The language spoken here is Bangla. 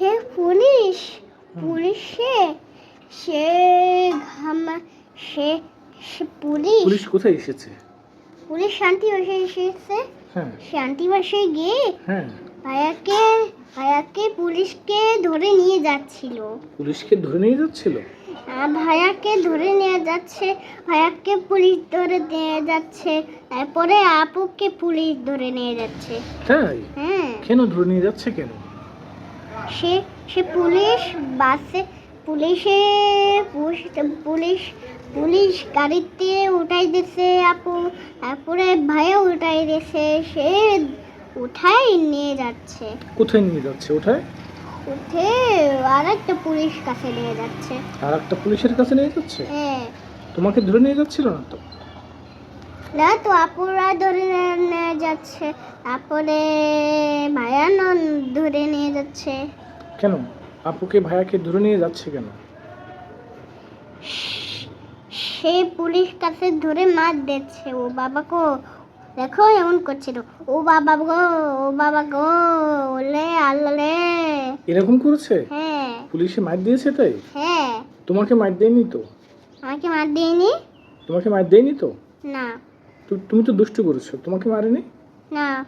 সে পুলিশ পুলিশে সে ঘামা সে পুলিশ। পুলিশ কোথায় এসেছে? পুলিশ শান্তি বসে এসেছে। হ্যাঁ। শান্তি বসে গিয়ে হ্যাঁ। ভাইয়াকে ভাইয়াকে পুলিশকে ধরে নিয়ে যাচ্ছিল। পুলিশকে ধরে নিয়ে যাচ্ছিল? আর ভাইয়াকে ধরে নিয়ে যাচ্ছে ভাইয়াকে পুলিশ ধরে নিয়ে যাচ্ছে তারপরে আপুকে পুলিশ ধরে নিয়ে যাচ্ছে। তাই? হ্যাঁ। কেন ধরে নিয়ে যাচ্ছে কেন? সে সে পুলিশ বাসে পুলিশে পুলিশ পুলিশ গাড়িতে উঠাই দিছে আপু তারপরে ভাইয়া উঠাই দিছে সে উঠাই নিয়ে যাচ্ছে। কোথায় নিয়ে যাচ্ছে? ওঠায়? উঠে আর একটা পুলিশ কাছে নিয়ে যাচ্ছে। আর একটা পুলিশের কাছে নিয়ে যাচ্ছে? হ্যাঁ। তোমাকে ধরে নিয়ে যাচ্ছিল না তো? না তো আপুরা ধরে নিয়ে যাচ্ছে। তারপরে ভাইয়া নন ধরে নিয়ে যাচ্ছে। কেন? আপুকে ভাইয়াকে ধরে নিয়ে যাচ্ছে কেন? সে পুলিশ কাছে ধরে মার দিচ্ছে। ও বাবা গো দেখো এমন করছিল। ও বাবা গো ও বাবা গো ওলে আল্লালে। এরকম করেছে? হ্যাঁ। পুলিশে মার দিয়েছে তাই? হ্যাঁ। তোমাকে মার দেয়নি তো? আমাকে মার দিইনি তোমাকে মার দেয়নি তো? না। তুমি তো দুষ্টু করেছ। তোমাকে মারেনি? না।